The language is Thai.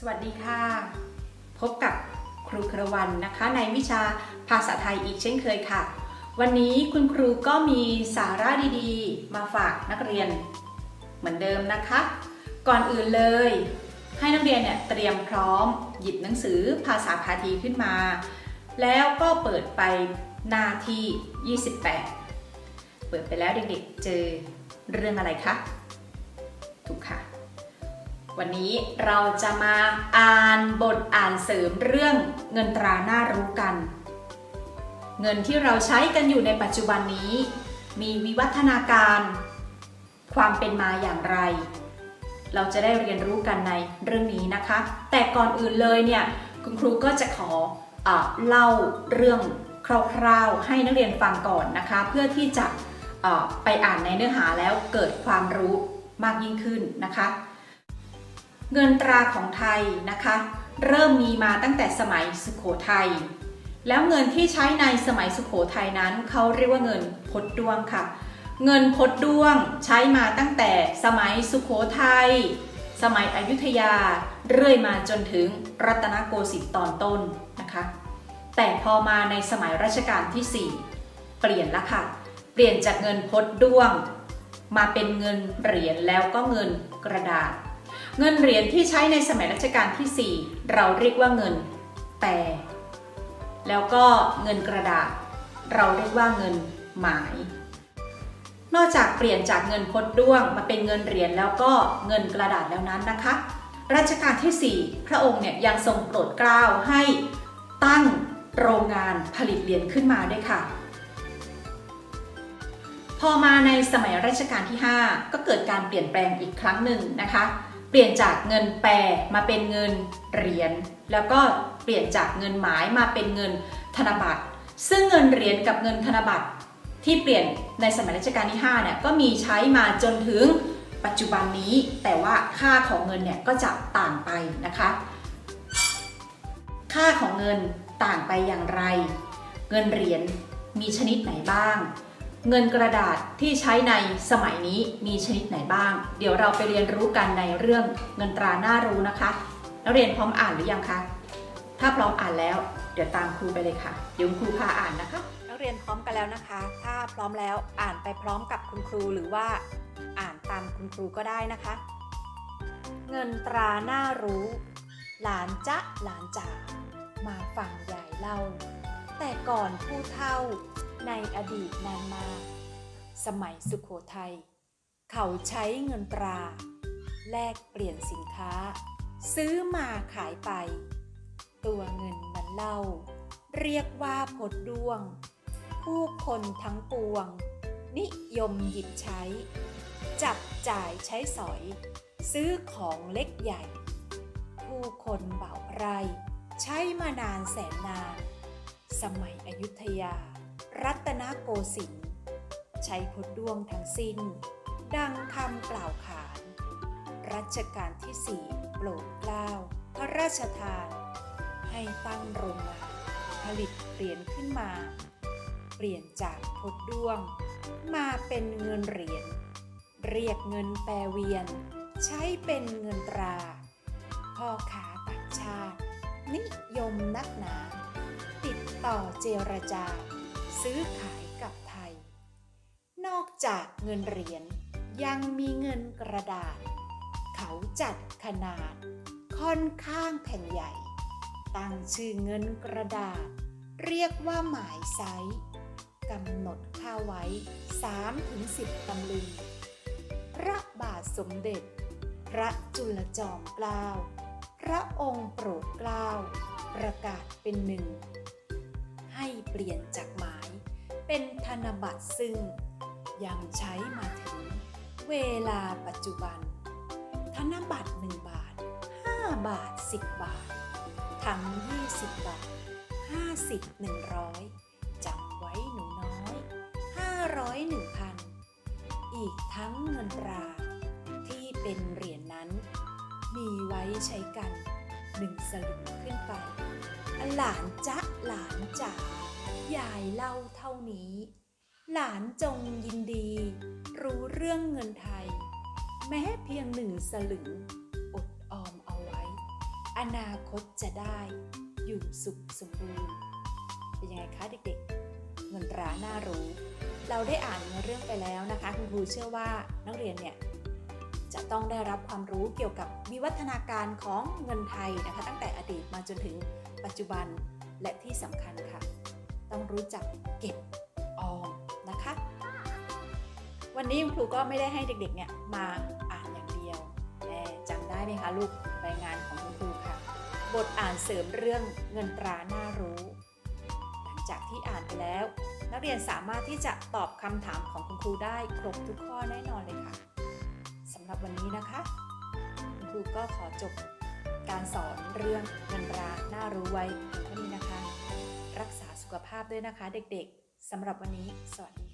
สวัสดีค่ะ พบกับครูครวันนะคะ ในวิชาภาษาไทยอีกเช่นเคยค่ะ วันนี้คุณครูก็มีสาระดีๆ มาฝากนักเรียน เหมือนเดิมนะคะ ก่อนอื่นเลย ให้นักเรียนเนี่ยเตรียมพร้อม หยิบหนังสือภาษาพาทีขึ้นมา แล้วก็เปิดไปหน้าที่ 28 เปิดไปแล้วเด็กๆเจอเรื่องอะไรคะถูกค่ะ วันนี้เราจะมาอ่านบทอ่านเสริมเรื่องเงินตราหน้ารู้กัน เงินที่เราใช้กันอยู่ในปัจจุบันนี้ มีวิวัฒนาการ ความเป็นมาอย่างไร เราจะได้เรียนรู้กันในเรื่องนี้นะคะ แต่ก่อนอื่นเลยเนี่ยคุณครูก็จะขออเล่าเรื่องคร่าวๆให้นักเรียนฟังก่อนนะคะ เพื่อที่จะไปอ่านในเนื้อหาแล้วเกิดความรู้มากยิ่งขึ้นนะคะ เงินตราของไทยนะคะ เริ่มมีมาตั้งแต่สมัยสุขโขทัยแล้วเงินที่ใช้ในสมัยสุขโขทัยนั้นเขาเรียกว่าเงินพดด้วงค่ะ เงินพดด้วงใช้มาตั้งแต่สมัยสุขโขทัยสมัยอยุธยาเรื่อยมาจนถึงรัตนโกสินทร์ตอนต้นนะคะ แต่พอมาในสมัยรัชกาลที่ 4 เปลี่ยนละค่ะ เปลี่ยนจากเงินพดด้วง มาเป็นเงินเหรียญแล้วก็เงินกระดาษ เงินเหรียญที่ใช้ในสมัยรัชกาลที่ 4 เราเรียกว่าเงินแปรแล้วก็เงินกระดาษ เราเรียกว่าเงินหมาย นอกจากเปลี่ยนจากเงินพดด้วงมาเป็นเงินเหรียญแล้วก็เงินกระดาษแล้วนั้นนะคะ รัชกาลที่ 4 พระองค์เนี่ยยังทรงโปรดเกล้าให้ตั้งโรงงานผลิตเหรียญขึ้นมาด้วยค่ะ พอมาในสมัยรัชกาลที่ 5 ก็เกิดการเปลี่ยนแปลงอีกครั้งหนึ่งนะคะ เปลี่ยนจากเงินแปรมาเป็นเงินเหรียญแล้วก็เปลี่ยนจากเงินหมายมาเป็นเงินธนบัตร ซึ่งเงินเหรียญกับเงินธนบัตร ที่เปลี่ยนในสมัยรัชกาลที่5เนี่ยก็มีใช้มาจนถึงปัจจุบันนี้ แต่ว่าค่าของเงินเนี่ยก็จะต่างไปนะคะ ค่าของเงินต่างไปอย่างไร เงินเหรียญมีชนิดไหนบ้าง เงินกระดาษที่ใช้ในสมัยนี้มีชนิดไหนบ้าง เดี๋ยวเราไปเรียนรู้กันในเรื่องเงินตราหน้ารู้นะคะนักเรียนพร้อมอ่านหรือยังคะ ถ้าพร้อมอ่านแล้ว เดี๋ยวตามครูไปเลยค่ะ เดี๋ยวครูพาอ่านนะคะ นักเรียนพร้อมกันแล้วนะคะ ถ้าพร้อมแล้วอ่านไปพร้อมกับคุณครูหรือว่าอ่านตามคุณครูก็ได้นะคะ เงินตราหน้ารู้ หลานจ๊ะหลานจ๋ามาฟังยายเล่า แต่ก่อนผู้เฒ่า ในอดีตนานมา สมัยสุขโขทัย เขาใช้เงินตรา แลกเปลี่ยนสินค้า ซื้อมาขายไป ตัวเงินนั้นเล่า เรียกว่าพดดวง ผู้คนทั้งปวง นิยมหยิบใช้ จับจ่ายใช้สอย ซื้อของเล็กใหญ่ ผู้คนเบาไร ใช้มานานแสนนานสมัยอยุธยา รัตนโกสินทร์ใช้พดด้วงทั้งสิ้น ดังคำกล่าวขาน รัชกาลที่สี่โปรดเกล้าพระราชทาน ให้ตั้งโรงงานผลิตเหรียญขึ้นมา เปลี่ยนจากพดด้วง มาเป็นเงินเหรียญเรียกเงินแปรเวียน ใช้เป็นเงินตรา พ่อค้าต่างชาติ นิยมนักหนา ติดต่อเจรจา ซื้อขายกับไทย นอกจากเงินเหรียญยังมีเงินกระดาษ เขาจัดขนาด ค่อนข้างแผ่นใหญ่ ตั้งชื่อเงินกระดาษ เรียกว่าหมายไซส์กำหนดค่าไว้ 3-10 ตำลึง พระบาทสมเด็จ พระจุลจอมเกล้า พระองค์โปรดเกล้า ประกาศเป็นหนึ่ง ให้เปลี่ยนจากหมาย เป็นธนบัตรซึ่ง ยังใช้มาถึงเวลาปัจจุบัน ธนบัตร 1 บาท 5 บาท 10 บาท ทั้ง 20 บาท 50 100จำไว้หนูน้อย 500 1,000 อีกทั้งเงินตราที่เป็นเหรียญนนั้น มีไว้ใช้กันหนึ่งสลึงขึ้นไป หลานจ๊ะหลานจ๋ายายเล่าเท่านี้ หลานจงยินดี รู้เรื่องเงินไทย แม้เพียงหนึ่งสลึงอดออมเอาไว้ อนาคตจะได้อยู่สุขสมบูรณ์เป็นยังไงคะเด็กๆ เงินตราน่ารู้ เราได้อ่านเนื้อเรื่องไปแล้วนะคะคุณครูเชื่อว่านักเรียนเนี่ยจะต้องได้รับความรู้เกี่ยวกับวิวัฒนาการของเงินไทยนะคะ ตั้งแต่อดีตมาจนถึง ปัจจุบันและที่สำคัญค่ะ ต้องรู้จักเก็บออมนะคะ วันนี้คุณครูก็ไม่ได้ให้เด็กๆเนี่ยมาอ่านอย่างเดียวแต่จำได้ไหมคะลูกรายงานของคุณครูค่ะ บทอ่านเสริมเรื่องเงินตราน่ารู้ หลังจากที่อ่านไปแล้ว นักเรียนสามารถที่จะตอบคำถามของคุณครูได้ครบทุกข้อแน่นอนเลยค่ะสำหรับวันนี้นะคะ คุณครูก็ขอจบ การสอนเรื่องเงินตราน่ารู้ไว้เพียงเท่านี้นะคะ รักษาสุขภาพด้วยนะคะเด็กๆสำหรับวันนี้สวัสดี